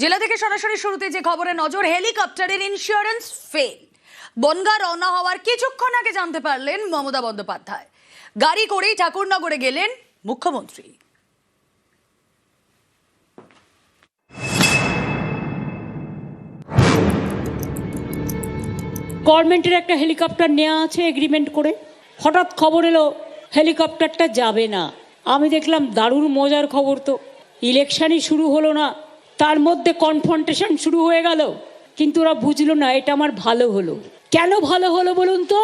জেলা থেকে সরাসরি শুরুতে যে খবরে নজর, হেলিকপ্টারের ইন্স্যুরেন্স ফেল বনগা রওনা হওয়ার কিছুক্ষণ আগে জানতে পারলেন মমতা বন্দ্যোপাধ্যায়। গাড়ি করেই ঠাকুরনগরে গেলেন মুখ্যমন্ত্রী। গভর্নমেন্টের একটা হেলিকপ্টার নেওয়া আছে এগ্রিমেন্ট করে। হঠাৎ খবর এলো, হেলিকপ্টারটা যাবে না। আমি দেখলাম দারুণ মজার খবর তো। ইলেকশনই শুরু হলো না। তার মধ্যে কনফ্রন্টেশন শুরু হয়ে গেল। কিন্তু ওরা বুঝলো না, এটা আমার ভালো হলো। কেন ভালো হলো বলুন তো?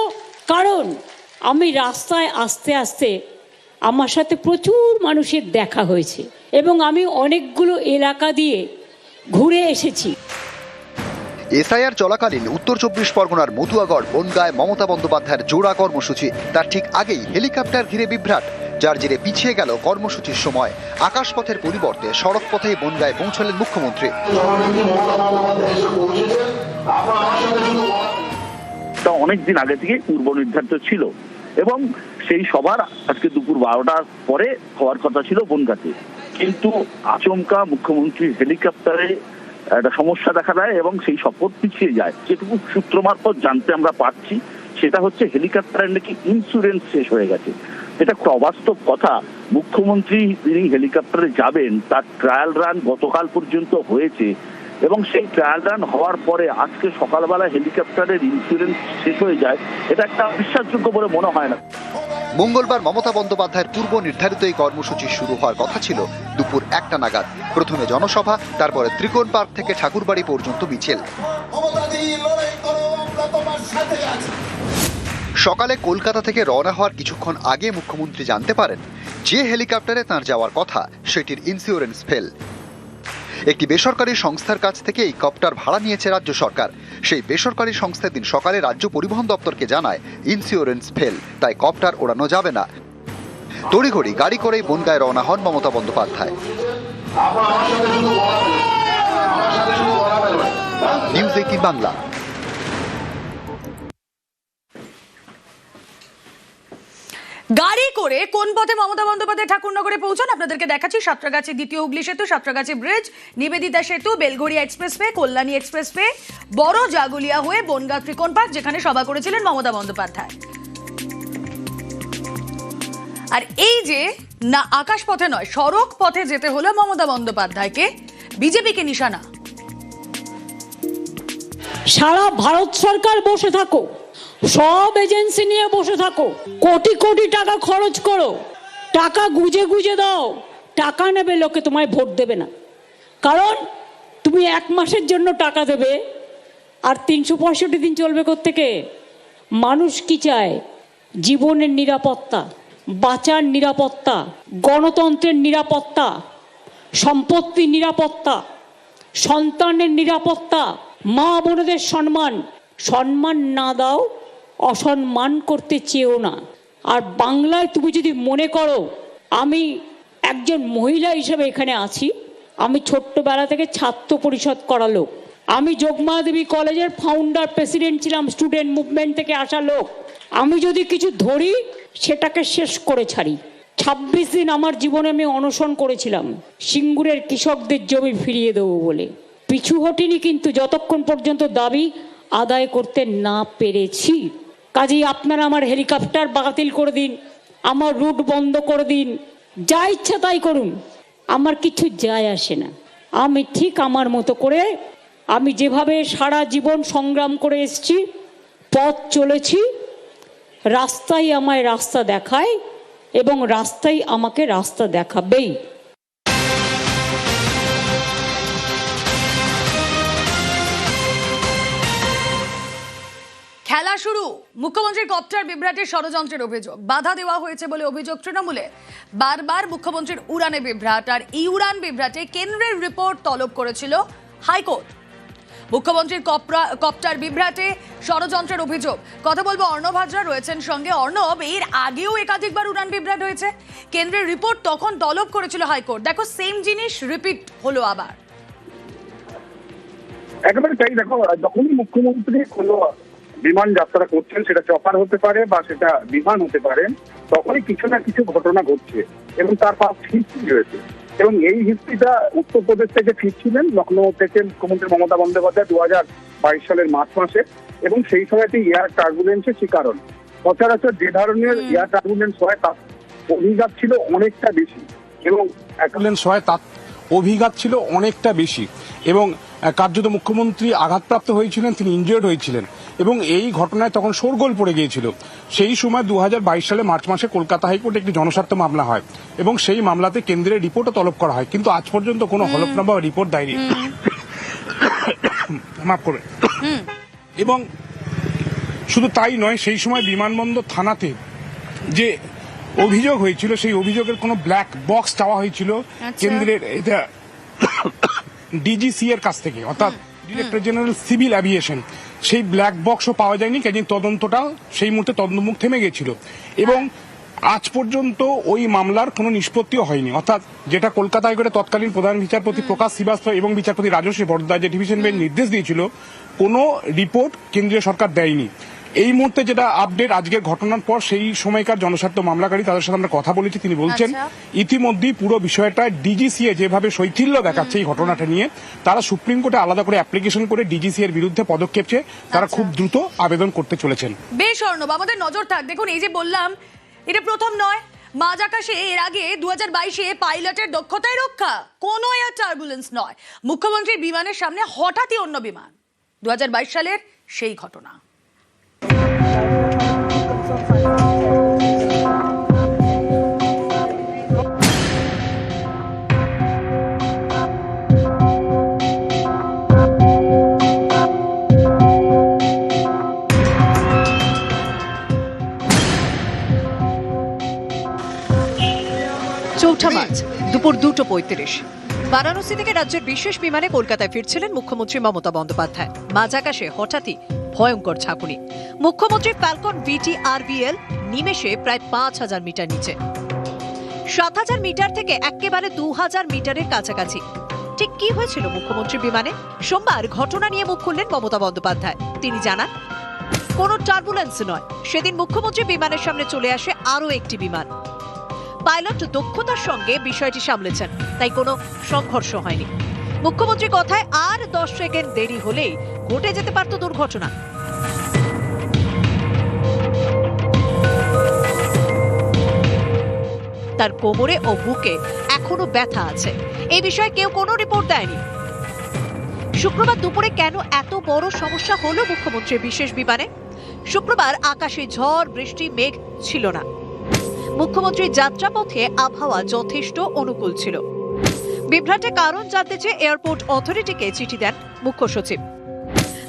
কারণ আমি রাস্তায় আস্তে আস্তে আমার সাথে প্রচুর মানুষের দেখা হয়েছে এবং আমি অনেকগুলো এলাকা দিয়ে ঘুরে এসেছি। এসআইআর চলাকালীন উত্তর চব্বিশ পরগনার মতুয়াগড় বনগায় মমতা বন্দ্যোপাধ্যায়ের জোড়া কর্মসূচি। তার ঠিক আগেই হেলিকপ্টার ঘিরে বিভ্রাট। যার জেরে পিছিয়ে গেল কর্মসূচির সময়। আকাশপথের পরিবর্তে সড়ক পথেই বনগায় পৌঁছলেন মুখ্যমন্ত্রী। তা অনেক দিন আগে থেকে পূর্ব নির্ধারিত ছিল এবং সেই সবার আজকে দুপুর বারোটার পরে হওয়ার কথা ছিল বনগাতে। কিন্তু আচমকা মুখ্যমন্ত্রীর হেলিকপ্টারে একটা সমস্যা দেখা দেয় এবং সেই শপথ পিছিয়ে যায়। যেটুকু সূত্র মারফত জানতে আমরা পাচ্ছি সেটা হচ্ছে হেলিকপ্টারের নাকি ইন্স্যুরেন্স শেষ হয়ে গেছে। এটা একটা অবাস্তব কথা। মুখ্যমন্ত্রী তিনি হেলিকপ্টারে যাবেন তার ট্রায়াল রান গতকাল পর্যন্ত হয়েছে এবং সেই ট্রায়াল রান হওয়ার পরে আজকে সকালবেলা হেলিকপ্টারের ইন্স্যুরেন্স শেষ হয়ে যায় এটা একটা বিশ্বাসযোগ্য বলে মনে হয় না। মঙ্গলবার মমতা বন্দ্যোপাধ্যায়ের পূর্ব নির্ধারিত এই কর্মসূচি শুরু হওয়ার কথা ছিল দুপুর একটা নাগাদ। প্রথমে জনসভা তারপরে ত্রিকোণ পার্ক থেকে ঠাকুরবাড়ি পর্যন্ত মিছিল। সকালে কলকাতা থেকে রওনা হওয়ার কিছুক্ষণ আগে মুখ্যমন্ত্রী জানতে পারেন যে হেলিকপ্টারে তার যাওয়ার কথা, সেটির ইন্স্যুরেন্স ফেল একটি বেসরকারি সংস্থার কাছ থেকে এই কপ্টার ভাড়া নিয়েছে রাজ্য সরকার। সেই বেসরকারি সংস্থা দিন সকালে রাজ্য পরিবহন দপ্তরকে জানায় ইন্স্যুরেন্স ফেল তাই কপ্টার ওড়ানো যাবে না। তড়িঘড়ি গাড়ি করেই বনগায় রওনা হন Mamata Bandyopadhyay. News eighteen Bangla. গাড়ি করে কোন পথে মমতা বন্দ্যোপাধ্যায় ঠাকুরনগরে পৌঁছান? আপনাদেরকে দেখাচ্ছি সাঁতরাগাছি দ্বিতীয় হুগলি সেতু, Santragachi bridge, Nivedita Setu Belgharia expressway, Kalyani express expressway, বড় জাগুলিয়া হয়ে বনগা ত্রিকোণ পার্ক, যেখানে সভা করেছিলেন মমতা বন্দ্যোপাধ্যায়। আর এই যে না আকাশ পথে নয়, সড়ক পথে যেতে হলো মমতা বন্দ্যোপাধ্যায়কে, বিজেপিকে নিশানা। সারা ভারত সরকার বসে থাকো। সব এজেন্সি নিয়ে বসে থাকো। কোটি কোটি টাকা খরচ করো। টাকা গুজে গুজে দাও। টাকা নেবে লোকে তোমায় ভোট দেবে না। কারণ তুমি এক মাসের জন্য টাকা দেবে আর তিনশো পঁয়ষট্টি দিন চলবে থেকে মানুষ কি চায়? জীবনের নিরাপত্তা, বাঁচার নিরাপত্তা, গণতন্ত্রের নিরাপত্তা সম্পত্তির নিরাপত্তা, সন্তানের নিরাপত্তা, মা বোনদের সম্মান। সম্মান না দাও অসম্মান করতে চেয়েও না। আর বাংলায় তুমি যদি মনে করো, আমি একজন মহিলা হিসেবে এখানে আছি, আমি ছোট্টবেলা থেকে ছাত্র পরিষদ করা লোক, আমি যোগমা দেবী কলেজের ফাউন্ডার প্রেসিডেন্ট ছিলাম স্টুডেন্ট মুভমেন্ট থেকে আসা লোক, আমি যদি কিছু ধরি, সেটাকে শেষ করে ছাড়ি। ছাব্বিশ দিন আমার জীবনে আমি অনশন করেছিলাম, সিঙ্গুরের কৃষকদের জমি ফিরিয়ে দেবো বলে। পিছু হটিনি কিন্তু যতক্ষণ পর্যন্ত দাবি আদায় করতে না পেরেছি। কাজেই আপনারা আমার হেলিকপ্টার বাতিল করে দিন, আমার রুট বন্ধ করে দিন, যা ইচ্ছা তাই করুন। আমার কিছু যায় আসে না। আমি ঠিক আমার মতো করে আমি যেভাবে সারা জীবন সংগ্রাম করে এসেছি, পথ চলেছি রাস্তাই আমায় রাস্তা দেখায় এবং রাস্তাই আমাকে রাস্তা দেখাবেই। খেলা শুরু। মুখ্যমন্ত্রীর কপ্টার বিভ্রাটের ষড়যন্ত্রের অভিযোগ। বাধা দেওয়া হয়েছে বলে অভিযোগ তৃণমূলে। বারবার মুখ্যমন্ত্রীর উড়ানে বিভ্রাট আর এই উড়ান বিভ্রাটে কেন্দ্রের রিপোর্ট তলব করেছিল হাইকোর্ট। মুখ্যমন্ত্রীর কপ্টার বিভ্রাটে ষড়যন্ত্রের অভিযোগ। কথা বলব অর্ণব হাজরা রয়েছেন সঙ্গে। অর্ণব, এর আগেও একাধিকবার উড়ান বিভ্রাট হয়েছে। কেন্দ্রের রিপোর্ট তখন তলব করেছিল হাইকোর্ট। দেখো, সেম জিনিস রিপিট হলো আবার। একেবারে তাই দেখো, যখনই মুখ্যমন্ত্রী কোনো বিমান যাত্রা করছেন সেটা চপার হতে পারে বা সেটা বিমান হতে পারে তখনই কিছু না কিছু ঘটনা ঘটছে এবং তার পাশ হিস্ট্রি রয়েছে। এবং এই হিস্ট্রিটা উত্তরপ্রদেশ থেকে ফিরছিলেন লখনৌ থেকে মুখ্যমন্ত্রী মমতা বন্দ্যোপাধ্যায় দু হাজার বাইশ সালের মার্চ মাসে এবং সেই সময়টি এয়ার টার্বুলেন্সের শিকার হন সচরাচর যে ধরনের এয়ার টার্বুলেন্স হয় তার অভিঘাত ছিল অনেকটা বেশি এবং একটা অ্যাম্বুলেন্স হয় তার অভিঘাত ছিল অনেকটা বেশি এবং কার্যত মুখ্যমন্ত্রী আঘাতপ্রাপ্ত হয়েছিলেন তিনি ইনজিওর্ড হয়েছিলেন এবং এই ঘটনায় তখন শোরগোল পড়ে গিয়েছিল। সেই সময় দু হাজার বাইশ সালে মার্চ মাসে কলকাতা হাইকোর্টে একটি জনস্বার্থ মামলা হয় এবং সেই মামলাতে কেন্দ্রের রিপোর্টও তলব করা হয়। কিন্তু আজ পর্যন্ত কোনো হলফনামা বা রিপোর্ট দেয়নি। মাফ করবে এবং শুধু তাই নয় সেই সময় বিমানবন্দর থানাতে যে অভিযোগ হয়েছিল সেই অভিযোগের কোনো ব্ল্যাক বক্স চাওয়া হয়েছিল আচ্ছা। কেন্দ্রের এটা ডিজিসি এর কাছ থেকে অর্থাৎ ডিরেক্টর জেনারেল সিভিল অ্যাভিয়েশন সেই ব্ল্যাক বক্সও পাওয়া যায়নি কাজে তদন্তটা সেই মুহূর্তে তদন্তমুখ থেমে গেছিল। এবং আজ পর্যন্ত ওই মামলার কোনো নিষ্পত্তিও হয়নি অর্থাৎ যেটা কলকাতা হাইকোর্টের তৎকালীন প্রধান বিচারপতি প্রকাশ শ্রীবাস্তব এবং বিচারপতি বরদা যে ডিভিশন বেঞ্চ নির্দেশ দিয়েছিল কোনো রিপোর্ট কেন্দ্রীয় সরকার দেয়নি। এই মুহূর্তে যেটা আপডেট আজকের ঘটনার পর সেই সময়কার জনস্বার্থ মামলাকারী তাদের সাথে আমরা কথা বলেছি তিনি বলছেন আচ্ছা। ইতিমধ্যেই পুরো বিষয়টা ডিজিসিএ যেভাবে শৈথিল্য দেখাচ্ছে এই ঘটনাটা নিয়ে তারা সুপ্রিম কোর্টে আলাদা করে অ্যাপ্লিকেশন করে ডিজিসি এর বিরুদ্ধে পদক্ষেপ চেয়ে তারা আচ্ছা। খুব দ্রুত আবেদন করতে চলেছেন। বেশ অর্ণব আমাদের নজর থাক। দেখুন এই যে বললাম এটা প্রথম নয়। মাঝ আকাশে এর আগে দু হাজার বাইশে পাইলটের দক্ষতায় রক্ষা কোনো এয়ার টার্বুলেন্স নয়। মুখ্যমন্ত্রীর বিমানের সামনে হঠাৎই অন্য বিমান। দু বাইশ সালের সেই ঘটনা। দুপুর দুটো পঁয়ত্রিশ। বারাণসী থেকে রাজ্যের বিশেষ বিমানে কলকাতায় ফিরছিলেন মুখ্যমন্ত্রী মমতা বন্দ্যোপাধ্যায়। মাঝ আকাশে হঠাৎই ভয়ঙ্কর ঝাঁকুনি। মুখ্যমন্ত্রী ফ্যালকন বিটি আরবিএল নিমেষে প্রায় পাঁচ হাজার মিটার নিচে। সাত হাজার মিটার থেকে একেবারে দু হাজার মিটারের কাছাকাছি। ঠিক কি হয়েছিল মুখ্যমন্ত্রী বিমানে? সোমবার ঘটনা নিয়ে মুখ খুললেন মমতা বন্দ্যোপাধ্যায়। তিনি জানান, কোনো টার্বুলেন্স নয়। সেদিন মুখ্যমন্ত্রী বিমানের সামনে চলে আসে আরও একটি বিমান। পাইলট দক্ষতার সঙ্গে বিষয়টি সামলেছেন, তাই কোনো সংঘর্ষ হয়নি। মুখ্যমন্ত্রী কথায় আর দশ সেকেন্ড দেরি হলেই ঘটে যেতে পারত দুর্ঘটনা। তার কোমরে ও বুকে এখনও ব্যথা আছে। এই বিষয়ে কেউ কোনো রিপোর্ট দেয়নি। শুক্রবার দুপুরে কেন এত বড় সমস্যা হলো মুখ্যমন্ত্রীর বিশেষ বিমানে? শুক্রবার আকাশে ঝড়, বৃষ্টি, মেঘ ছিল না। মুখ্যমন্ত্রীর যাত্রাপথে আবহাওয়া যথেষ্ট অনুকূল ছিল। বিভ্রাটে কারণ জানতে চেয়ে এয়ারপোর্ট অথরিটিকে চিঠি দেন মুখ্য সচিব।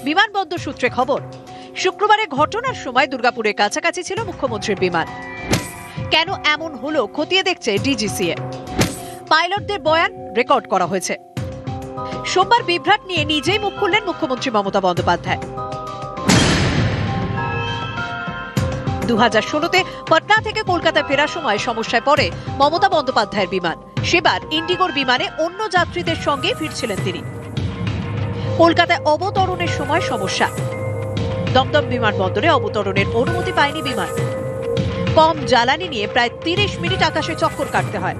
বিমানবন্দর সূত্রে খবর, শুক্রবারে ঘটনার সময় দুর্গাপুরের কাছাকাছি ছিল মুখ্যমন্ত্রীর বিমান। কেন এমন হলো খতিয়ে দেখছে ডিজিসিএ। পাইলটদের বয়ান রেকর্ড করা হয়েছে। সোমবার বিভ্রাট নিয়ে নিজেই মুখ খুললেন মুখ্যমন্ত্রী মমতা বন্দ্যোপাধ্যায়। দু পাটনা থেকে কলকাতায় ফেরার সময় সমস্যায় পড়ে মমতা বন্দ্যোপাধ্যায়ের বিমান। সেবার ইন্ডিগোর বিমানে অন্য যাত্রীদের সঙ্গে ফিরছিলেন তিনি। কলকাতায় অবতরণের সময় সমস্যা। দমদম বিমানবন্দরে অবতরণের অনুমতি পায়নি বিমান। কম জ্বালানি নিয়ে প্রায় তিরিশ মিনিট আকাশে চক্কর কাটতে হয়।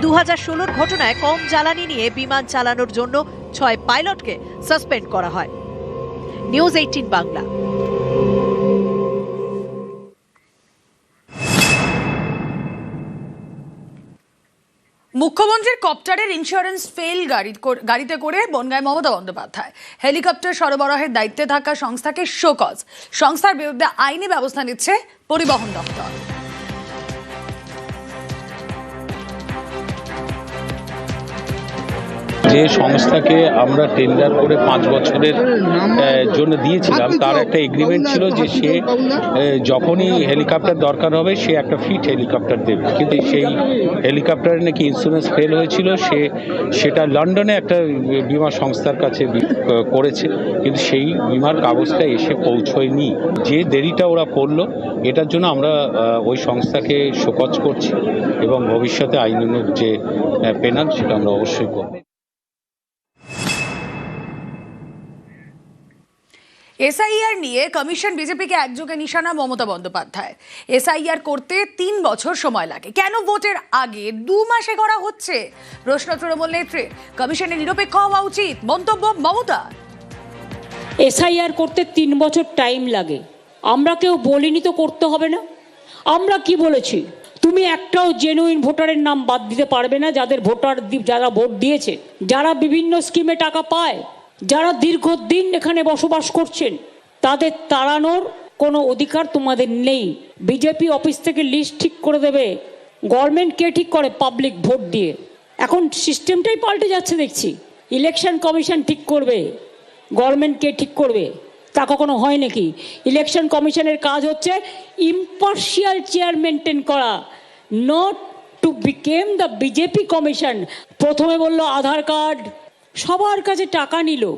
দু হাজার ষোলোর ঘটনায় কম জ্বালানি নিয়ে বিমান চালানোর জন্য ছয় পাইলটকে সাসপেন্ড করা হয়। News eighteen Bangla. মুখ্যমন্ত্রীর কপ্টারের ইন্স্যুরেন্স ফেল গাড়ি কর- গাড়িতে করে বনগায় মমতা বন্দ্যোপাধ্যায়। হেলিকপ্টার সরবরাহের দায়িত্বে থাকা সংস্থাকে শোকজ। সংস্থার বিরুদ্ধে আইনি ব্যবস্থা নিচ্ছে পরিবহন দপ্তর। যে সংস্থাকে আমরা টেন্ডার করে পাঁচ বছরের জন্য দিয়েছিলাম, তার একটা এগ্রিমেন্ট ছিল যে সে যখনই হেলিকপ্টার দরকার হবে, সে একটা ফিট হেলিকপ্টার দেবে। কিন্তু সেই হেলিকপ্টারে নাকি ইন্স্যুরেন্স ফেল হয়েছিল, সে সেটা লন্ডনে একটা বিমা সংস্থার কাছে করেছে, কিন্তু সেই বিমার কাগজটা এসে পৌঁছয়নি। যে দেরিটা ওরা করল, এটার জন্য আমরা ওই সংস্থাকে শোকজ করছি এবং ভবিষ্যতে আইনানুগ যে পেনাল সেটা আমরা অবশ্যই করব। এসআইআর নিয়ে কমিশন বিজেপিকে একযোগে নিশানা মমতা বন্দ্যোপাধ্যায় এসআইআর করতে তিন বছর সময় লাগে। কেন ভোটের আগে দু মাসে করা হচ্ছে? প্রশ্ন তৃণমূল নেত্রীর কমিশনে নিরপেক্ষ হওয়া উচিত। মন্তব্য মমতা। এসআইআর করতে তিন বছর টাইম লাগে। আমরা কেউ বলিনি তো করতে হবে না। আমরা কি বলেছি? তুমি একটাও জেনুইন ভোটারের নাম বাদ দিতে পারবে না। যাদের ভোটার যারা ভোট দিয়েছে, যারা বিভিন্ন স্কিমে টাকা পায় যারা দীর্ঘদিন এখানে বসবাস করছেন, তাদের তাড়ানোর কোনো অধিকার তোমাদের নেই। বিজেপি অফিস থেকে লিস্ট ঠিক করে দেবে। গভর্নমেন্ট কে ঠিক করে? পাবলিক ভোট দিয়ে। এখন সিস্টেমটাই পাল্টে যাচ্ছে দেখছি। ইলেকশন কমিশন ঠিক করবে। গভর্নমেন্টকে ঠিক করবে? তা কখনো হয় নাকি? ইলেকশন কমিশনের কাজ হচ্ছে ইম্পার্শিয়াল চেয়ার মেনটেন করা not to become the BJP commission প্রথমে বলল আধার কার্ড সবার কাছে টাকা নিল।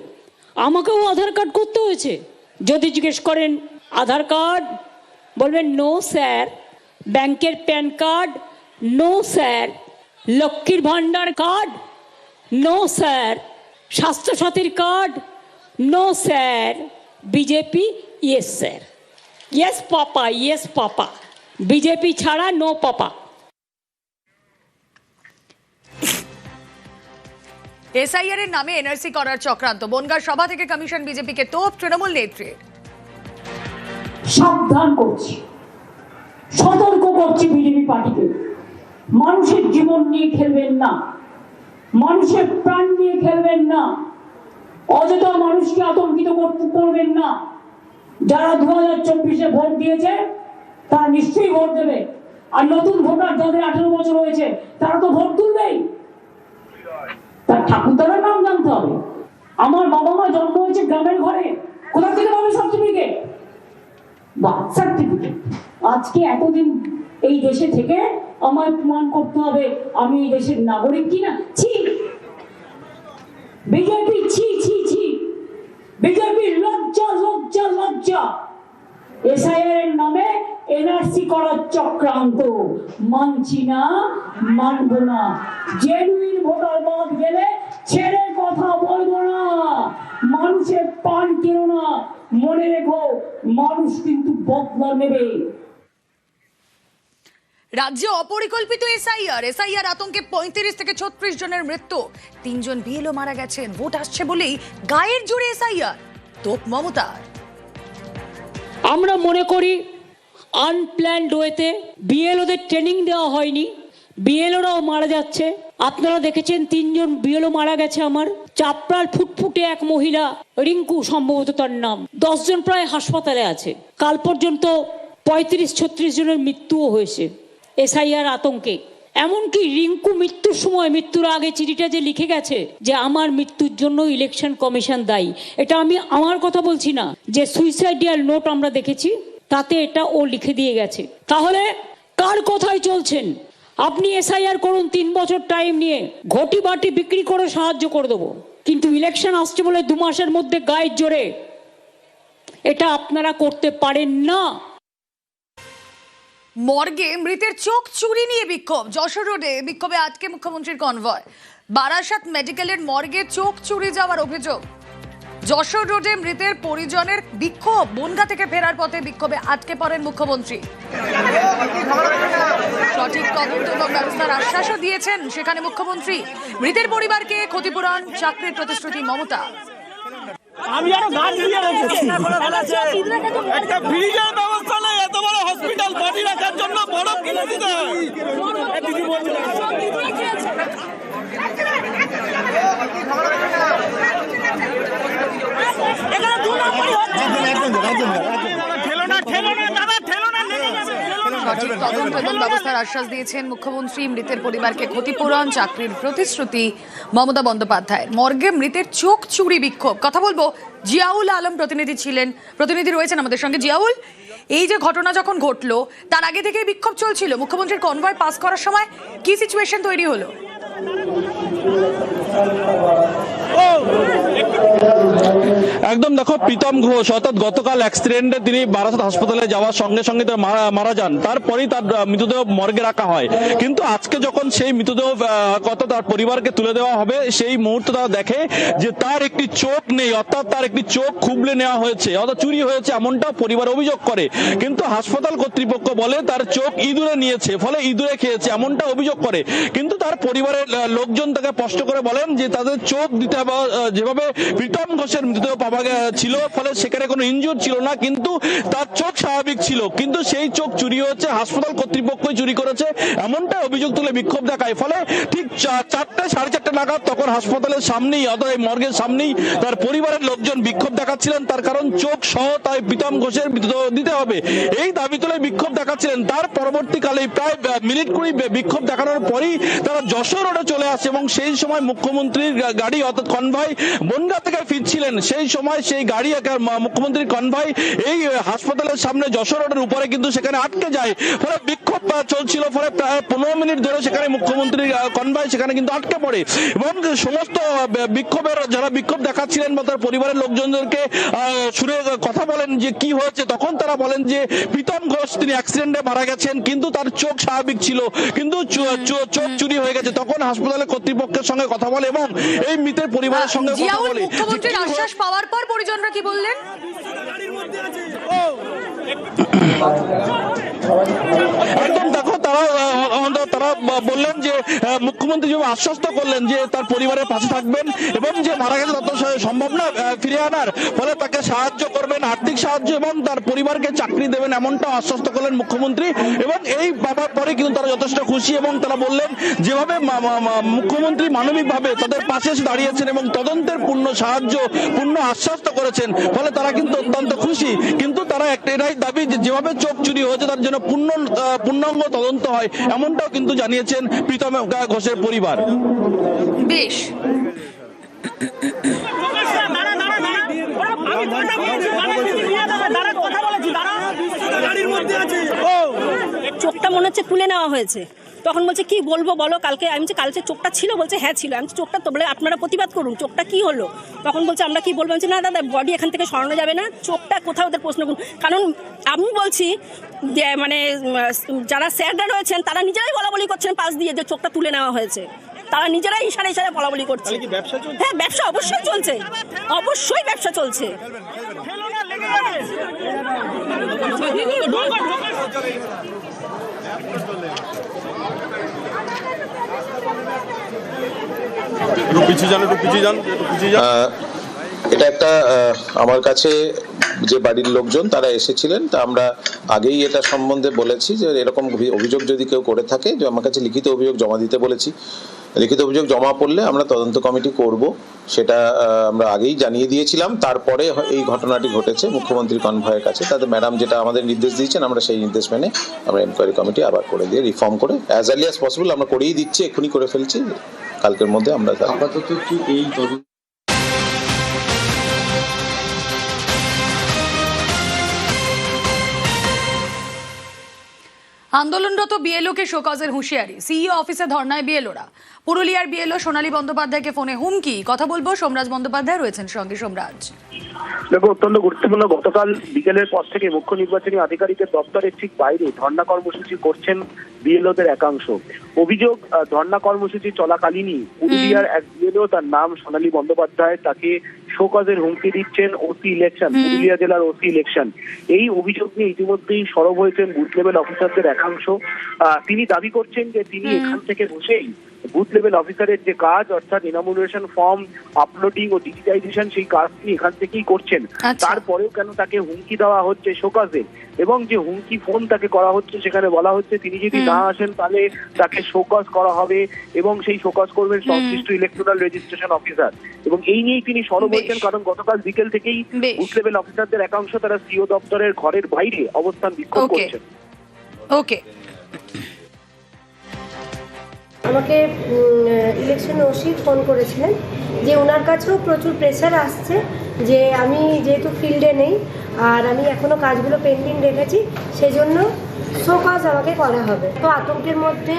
আমাকেও আধার কার্ড করতে হয়েছে। যদি জিজ্ঞেস করেন, আধার কার্ড? বলবেন, নো স্যার। ব্যাংকের PAN card? No sir. Lakshmir Bhandar card? No sir. স্বাস্থ্যসাথীর card? No sir. BJP, yes sir. Yes papa yes papa. BJP ছাড়া, নো পাপা। এসআইআর এর নামে এনআরসি করার চক্রান্ত। বনগাঁ সভা থেকে কমিশন বিজেপিকে তোপ, তৃণমূল নেত্রীর সাবধান করছি। সতর্ক করছি বিজেপি পার্টিকে। মানুষের জীবন নিয়ে খেলবেন না। মানুষের প্রাণ নিয়ে খেলবেন না। অযথা মানুষকে আতঙ্কিত করতে করবেন না। যারা দু হাজার চব্বিশে ভোট দিয়েছে, তারা নিশ্চয়ই ভোট দেবে। আর নতুন ভোটার যাদের আঠেরো বছর হয়েছে, তারা তো ভোট তুলবেই। তার ঠাকুরদারের নাম জানতে হবে। আমার বাবা মা জন্ম হয়েছে গ্রামের ঘরে। কোথা থেকে পাবে সার্টিফিকেট বার্থ সার্টিফিকেট আজকে এতদিন এই দেশে থেকে আমার প্রমাণ করতে হবে, আমি এই দেশের নাগরিক কিনা ছি! বিজেপি, ছি ছি ছি! বিজেপি লজ্জা লজ্জা লজ্জা! এসআইআর নামে এনআরসি করার চক্রান্ত। মানছি না, মানবো না। জেনুইন ভোটার বাদ গেলে ছেড়ে কথা বলব না। মানুষের পান কেনো না? মনে রেখো, মানুষ কিন্তু বদলা নেবে। রাজ্যে অপরিকল্পিত এসআইআর। এসআইআর আতঙ্কে পঁয়ত্রিশ থেকে ছত্রিশ জনের মৃত্যু। তিনজন বিএলও মারা গেছেন, ভোট আসছে বলেই গায়ের জোরে এসআইআর। তোপ মমতার। আমরা মনে করি আনপ্ল্যান্ড ওয়েতে বিএলওদের ট্রেনিং দেওয়া হয়নি। বিএলওরাও মারা যাচ্ছে। আপনারা দেখেছেন তিনজন বিএলও মারা গেছে আমার। চাপড়ার ফুটফুটে এক মহিলা, রিঙ্কু সম্ভবত তার নাম। দশজন প্রায় হাসপাতালে আছে। কাল পর্যন্ত পঁয়ত্রিশ ছত্রিশ জনের মৃত্যুও হয়েছে। এসআইআর আতঙ্কে। এমনকি রিঙ্কু মৃত্যুর সময় মৃত্যুর আগে চিঠিটা যে লিখে গেছে যে আমার মৃত্যুর জন্য ইলেকশন কমিশন দায়ী, এটা আমি আমার কথা বলছি না, যে সুইসাইডিয়াল নোট আমরা দেখেছি, তাতে এটা ও লিখে দিয়ে গেছে। তাহলে কার কথায় চলছেন? আপনি এসআইআর করুন, তিন বছর টাইম নিয়ে ঘটি বাটি বিক্রি করে সাহায্য করে দেবো। কিন্তু ইলেকশন আসছে বলে দু মাসের মধ্যে গায়ের জোরে, এটা আপনারা করতে পারেন না। মর্গে মৃতের চোখ চুরি নিয়ে বিক্ষোভ। যশোর রোডে বিক্ষোভে আটকে মুখ্যমন্ত্রীর কনভয়। বারাসাত মেডিকেলের মর্গে চোখ চুরি যাওয়ার অভিযোগ। যশোর রোডে মৃতের পরিজনের বিক্ষোভ। বনগা থেকে ফেরার পথে বিক্ষোভে আটকে পড়েন মুখ্যমন্ত্রী। সঠিক তদন্ত এবং ব্যবস্থার আশ্বাসও দিয়েছেন সেখানে মুখ্যমন্ত্রী। মৃতের পরিবারকে ক্ষতিপূরণ চাকরির প্রতিশ্রুতি মমতা। আমি আরও গান দিয়ে একটা ব্রিজের ব্যবস্থা নেই এত বড় হসপিটাল বডি রাখার জন্য বড় কিনে দিতে হয়। দিদি এখানে দু নম্বরই হচ্ছে। ঠেলো না খেলো না দাদা ঠেলো না লেগে যাবে ঠেলো না। সঠিক তদন্ত এবং ব্যবস্থার আশ্বাস দিয়েছেন মুখ্যমন্ত্রী মৃতের পরিবারকে ক্ষতিপূরণ চাকরির প্রতিশ্রুতি মমতা বন্দ্যোপাধ্যায় মর্গে মৃতের চোখ চুরি বিক্ষোভ। কথা বলব জিয়াউল আলম প্রতিনিধি ছিলেন। প্রতিনিধি রয়েছেন আমাদের সঙ্গে। জিয়াউল এই যে ঘটনা যখন ঘটলো তার আগে থেকে বিক্ষোভ চলছিল। মুখ্যমন্ত্রীর কনভয় পাস করার সময় কি সিচুয়েশন তৈরি হলো? একদম দেখো, প্রীতম ঘোষ, অর্থাৎ গতকাল অ্যাক্সিডেন্টে তিনি বারাসাত হাসপাতালে যাওয়ার সঙ্গে সঙ্গে তার মারা যান। তারপরেই তার মৃতদেহ মর্গে রাখা হয়। কিন্তু আজকে যখন সেই মৃতদেহ কত তার পরিবারকে তুলে দেওয়া হবে, সেই মুহূর্তে তারা দেখে যে তার একটি চোখ নেই, অর্থাৎ তার একটি চোখ খুবলে নেওয়া হয়েছে, অর্থাৎ চুরি হয়েছে এমনটা পরিবার অভিযোগ করে। কিন্তু হাসপাতাল কর্তৃপক্ষ বলে তার চোখ ইঁদুরে নিয়েছে, ফলে ইঁদুরে খেয়েছে এমনটা অভিযোগ করে। কিন্তু তার পরিবারের লোকজন তাকে স্পষ্ট করে বলেন যে তাদের চোখ দিতে যেভাবে প্রীতম ঘোষের মৃতদেহ পাওয়া ছিল, ফলে সেখানে কোনো ইনজুর ছিল না, কিন্তু তার চোখ স্বাভাবিক ছিল। কিন্তু সেই চোখ চুরি হয়েছে, হাসপাতাল কর্তৃপক্ষই চুরি করেছে এমনটা অভিযোগ তুলে বিক্ষোভ দেখায়। ফলে ঠিক চারটে, সাড়ে চারটে নাগাদ তখন হাসপাতালের সামনেই এই মর্গের সামনেই তার পরিবারের লোকজন বিক্ষোভ দেখাচ্ছিলেন। তার কারণ চোখ সহ তাই প্রীতম ঘোষের মৃতদেহ দিতে হবে। এই দাবি তুলে বিক্ষোভ দেখাচ্ছিলেন। তার পরবর্তীকালে প্রায় মিনিট কুড়ি বিক্ষোভ দেখানোর পরই তারা যশোর রোডে চলে আসে এবং সেই সময় মুখ্যমন্ত্রীর গাড়ি, অর্থাৎ কনভয় বনগা থেকে ফিরছিলেন। সেই সময় সেই গাড়ি মুখ্যমন্ত্রী কনভাই এই হাসপাতালের সামনে যশোর রোডের উপরে কিন্তু সেখানে আটকে যায়। ফলে বিক্ষোভ চলছিল। ফলে প্রায় পনেরো মিনিট ধরে সেখানে মুখ্যমন্ত্রী কনভাই সেখানে কিন্তু আটকে পড়ে। এবং সমস্ত বিক্ষোভের যারা বিক্ষোভ দেখাচ্ছিলেন বা তার পরিবারের লোকজনদেরকে শুনে কথা বলেন যে কি হয়েছে তখন তারা বলেন যে প্রীতম ঘোষ তিনি অ্যাক্সিডেন্টে মারা গেছেন কিন্তু তার চোখ স্বাভাবিক ছিল। কিন্তু চোখ চুরি হয়ে গেছে। তখন হাসপাতালের কর্তৃপক্ষের সঙ্গে কথা বলে এবং এই মৃতের পরিবারের সঙ্গে কথা বলে। মুখ্যমন্ত্রীর আশ্বাস পাওয়ার পর পরিজনরা কি বললেন? একদম দেখো তারা তারা বললেন যে মুখ্যমন্ত্রী যেভাবে আশ্বস্ত করলেন যে তার পরিবারের পাশে থাকবেন এবং যে মারা গেছে তত সম্ভব না ফিরিয়ে আনার। ফলে তাকে সাহায্য করবেন, আর্থিক সাহায্য এবং তার পরিবারকে চাকরি দেবেন এমনটা আশ্বস্ত করলেন মুখ্যমন্ত্রী। এবং এই পাবার পরে কিন্তু তারা যথেষ্ট খুশি এবং তারা বললেন, যেভাবে মুখ্যমন্ত্রী মানবিকভাবে তাদের পাশে এসে দাঁড়িয়েছেন এবং তদন্তের পূর্ণ সাহায্য, পূর্ণ আশ্বস্ত করেছেন, ফলে তারা কিন্তু অত্যন্ত খুশি। কিন্তু তারা একটা এটাই দাবি যেভাবে চোখ চুরি হয়েছে তার জন্য পূর্ণ পূর্ণাঙ্গ তদন্ত হয় এমনটাও কিন্তু জানিয়েছেন প্রীতম ঘোষের পরিবার। বেশ। চোখটা মনে হচ্ছে খুলে নেওয়া হয়েছে। তখন বলছে কি বলব বলো? কালকে আমি বলছি কালকে চোখটা ছিল বলছে হ্যাঁ ছিল। আমি চোখটা তো বলে আপনারা প্রতিবাদ করুন চোখটা কি হলো? তখন বলছে আমরা কি বলব? বলছি, না দাদা বডি এখান থেকে সরানো যাবে না চোখটা কোথাও ওদের প্রশ্ন করুন। কারণ আমি বলছি যে মানে যারা স্যাররা রয়েছেন তারা নিজেরাই বলা বলি করছেন পাশ দিয়ে যে চোখটা তুলে নেওয়া হয়েছে। তারা নিজেরাই ইশারা ইশারা বলা বলি করছে হ্যাঁ ব্যবসা অবশ্যই চলছে। অবশ্যই ব্যবসা চলছে। এটা একটা আমার কাছে যে বাড়ির লোকজন তারা এসেছিলেন, তা আমরা আগেই এটা সম্বন্ধে বলেছি যে এরকম অভিযোগ যদি কেউ করে থাকে, যে আমার কাছে লিখিত অভিযোগ জমা দিতে বলেছি। লিখিত অভিযোগ জমা পড়লে আমরা তদন্ত কমিটি করব, সেটা আমরা আগেই জানিয়ে দিয়েছিলাম। তারপরে এই ঘটনাটি ঘটেছে মুখ্যমন্ত্রী কনভয়ের কাছে। তাতে ম্যাডাম যেটা আমাদের নির্দেশ দিয়েছেন, আমরা সেই নির্দেশ মেনে আমরা এনকোয়ারি কমিটি আবার করে দিয়ে রিফর্ম করে অ্যাজ আর্লি অ্যাজ পসিবল আমরা করেই দিচ্ছি, এক্ষুনি করে ফেলছি। কালকের মধ্যে আমরা আপাতত কি এই আন্দোলনরত বিএলওকে শোকজের হুঁশিয়ারি। সিইও অফিসে ধর্নায় বিএলওরা। পুরুলিয়ার বিএলও সোনালী বন্দ্যোপাধ্যায়কে ফোনে হুমকি। কথা বলব সোমরাজ বন্দ্যোপাধ্যায় রয়েছেন সঙ্গে সোমরাজ। দেখো অত্যন্ত গুরুত্বপূর্ণ। গতকাল বিকেলের পর থেকে মুখ্য নির্বাচনী আধিকারিকের দপ্তরের ঠিক বাইরে ধর্ণা কর্মসূচি করছেন বিএলওদের একাংশ। অভিযোগ ধর্ণা কর্মসূচি চলাকালীনই পুরুলিয়ার এক বিএলও তার নাম সোনালী বন্দ্যোপাধ্যায় তাকে শোকজের হুমকি দিচ্ছেন ওসি ইলেকশন পুরুলিয়া জেলার ওসি ইলেকশন। এই অভিযোগ নিয়ে ইতিমধ্যেই সরব হয়েছেন বুথ লেভেল অফিসারদের একাংশ। আহ, তিনি দাবি করছেন যে তিনি এখান থেকে বসেই বুথ লেভেল অফিসারের যে কাজ অর্থাৎ ইনামুলেশন ফর্ম আপলোডিং ও ডিজিটাইজেশন সেই কাজ তিনি এখান থেকেই করছেন। আচ্ছা। তারপরেও কেন তাকে হুমকি দেওয়া হচ্ছে শোকাজে? এবং যে হুমকি ফোন তাকে করা হচ্ছে সেখানে বলা হচ্ছে তিনি যদি না আসেন তাহলে তাকে শোকজ করা হবে এবং সেই শোকজ করবেন সংশ্লিষ্ট ইলেকট্রাল রেজিস্ট্রেশন অফিসার এবং এই নিয়েই তিনি সরব। হয়েছেন কারণ গতকাল বিকেল থেকেই। বুথ লেভেল অফিসারদের একাংশ তারা সিও দপ্তরের ঘরের বাইরে অবস্থান বিক্ষোভ করছেন। ওকে। আমাকে ইলেকশন ওসি ফোন করেছিলেন যে ওনার কাছেও প্রচুর প্রেশার আসছে যে আমি যেহেতু ফিল্ডে নেই আর আমি এখনও কাজগুলো পেন্ডিং রেখেছি, সেজন্য শো কাজ আমাকে করা হবে। তো আতঙ্কের মধ্যে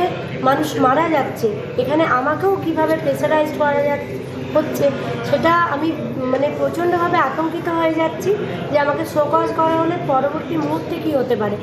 মানুষ মারা যাচ্ছে। এখানে আমাকেও কীভাবে প্রেশারাইজ করা যাচ্ছে, হচ্ছে, সেটা আমি মানে প্রচণ্ডভাবে আতঙ্কিত হয়ে যাচ্ছি যে আমাকে শোকজ করা হলে পরবর্তী মুহূর্তে কী হতে পারে।